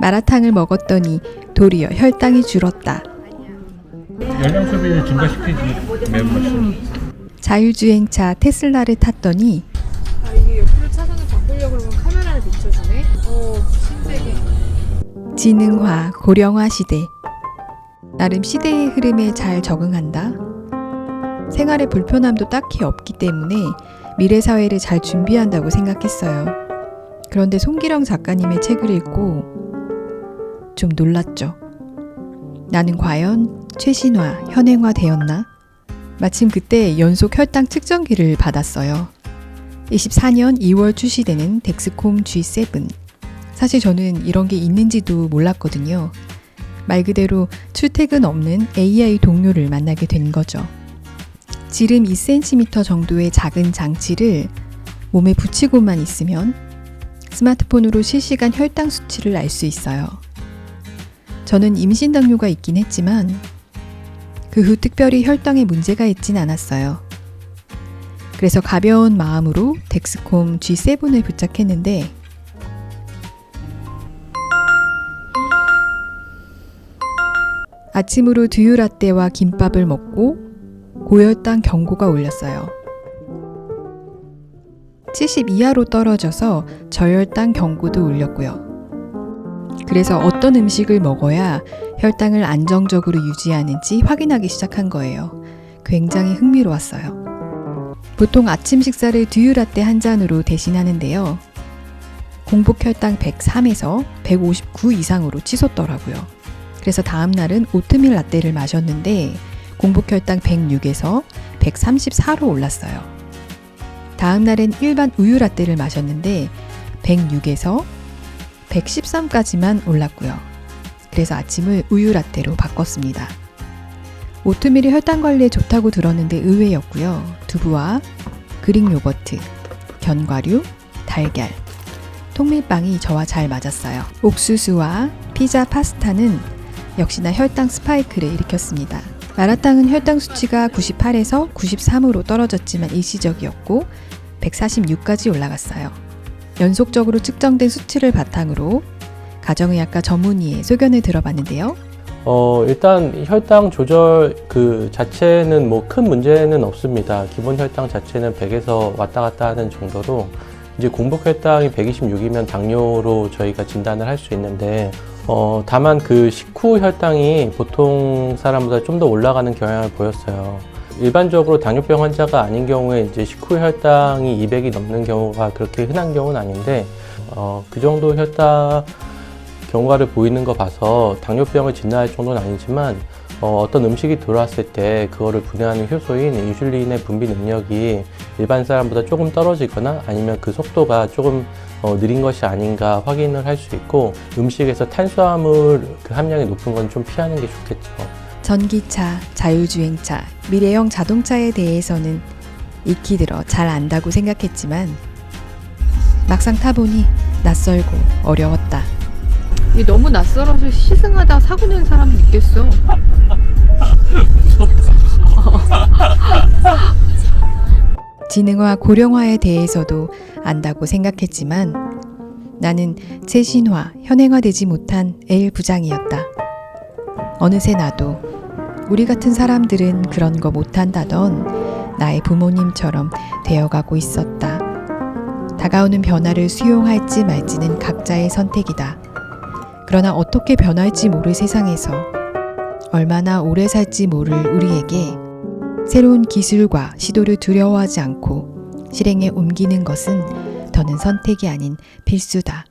마라탕을 먹었더니 도리어 혈당이 줄었다. 열량 소비를 증가시키지 매운맛이. 자율주행차 테슬라를 탔더니 아 이게 옆으로 차선을 바꾸려고 그러면 카메라를 비춰주네. 어 신세계. 지능화, 고령화 시대. 나름 시대의 흐름에 잘 적응한다. 생활에 불편함도 딱히 없기 때문에 미래 사회를 잘 준비한다고 생각했어요. 그런데 송기령 작가님의 책을 읽고 좀 놀랐죠. 나는 과연 최신화, 현행화 되었나? 마침 그때 연속 혈당 측정기를 받았어요. 24년 2월 출시되는 덱스콤 G7. 사실 저는 이런 게 있는지도 몰랐거든요. 말 그대로 출퇴근 없는 AI 동료를 만나게 된 거죠. 지름 2cm 정도의 작은 장치를 몸에 붙이고만 있으면 스마트폰으로 실시간 혈당 수치를 알 수 있어요. 저는 임신 당뇨가 있긴 했지만 그 후 특별히 혈당에 문제가 있진 않았어요. 그래서 가벼운 마음으로 덱스콤 G7을 부착했는데 아침으로 두유 라떼와 김밥을 먹고 고혈당 경고가 울렸어요. 70 이하로 떨어져서 저혈당 경고도 울렸고요. 그래서 어떤 음식을 먹어야 혈당을 안정적으로 유지하는지 확인하기 시작한 거예요. 굉장히 흥미로웠어요. 보통 아침 식사를 두유 라떼 한 잔으로 대신하는데요. 공복 혈당 103에서 159 이상으로 치솟더라고요. 그래서 다음 날은 오트밀 라떼를 마셨는데 공복 혈당 106에서 134로 올랐어요. 다음 날엔 일반 우유 라떼를 마셨는데 106에서 113까지만 올랐고요. 그래서 아침을 우유 라떼로 바꿨습니다. 오트밀이 혈당 관리에 좋다고 들었는데 의외였고요. 두부와 그릭 요거트, 견과류, 달걀, 통밀빵이 저와 잘 맞았어요. 옥수수와 피자, 파스타는 역시나 혈당 스파이크를 일으켰습니다. 마라탕은 혈당 수치가 98에서 93으로 떨어졌지만 일시적이었고 146까지 올라갔어요. 연속적으로 측정된 수치를 바탕으로 가정의학과 전문의의 소견을 들어봤는데요. 어, 일단 혈당 조절 그 자체는 뭐 큰 문제는 없습니다. 기본 혈당 자체는 100에서 왔다 갔다 하는 정도로 이제 공복 혈당이 126이면 당뇨로 저희가 진단을 할 수 있는데 어, 다만 그 식후 혈당이 보통 사람보다 좀 더 올라가는 경향을 보였어요. 일반적으로 당뇨병 환자가 아닌 경우에 이제 식후 혈당이 200이 넘는 경우가 그렇게 흔한 경우는 아닌데 어, 그 정도 혈당 경과를 보이는 거 봐서 당뇨병을 진단할 정도는 아니지만 어, 떤 음식이 들어왔을 때 그거를 분해하는 효소인 인슐린의 분비 능력이 일반 사람보다 조금 떨어지거나 아니면 그 속도가 조금 어, 느린 것이 아닌가 확인을 할 수 있고 음식에서 탄수화물 그 함량이 높은 건 좀 피하는 게 좋겠죠. 전기차, 자율주행차, 미래형 자동차에 대해서는 익히 들어 잘 안다고 생각했지만 막상 타보니 낯설고 어려웠다. 이게 너무 낯설어서 시승하다 사고 낸 사람도 있겠어. 지능화, 고령화에 대해서도 안다고 생각했지만 나는 최신화, 현행화되지 못한 L 부장이었다. 어느새 나도 우리 같은 사람들은 그런 거 못한다던 나의 부모님처럼 되어가고 있었다. 다가오는 변화를 수용할지 말지는 각자의 선택이다. 그러나 어떻게 변할지 모를 세상에서 얼마나 오래 살지 모를 우리에게 새로운 기술과 시도를 두려워하지 않고 실행에 옮기는 것은 더는 선택이 아닌 필수다.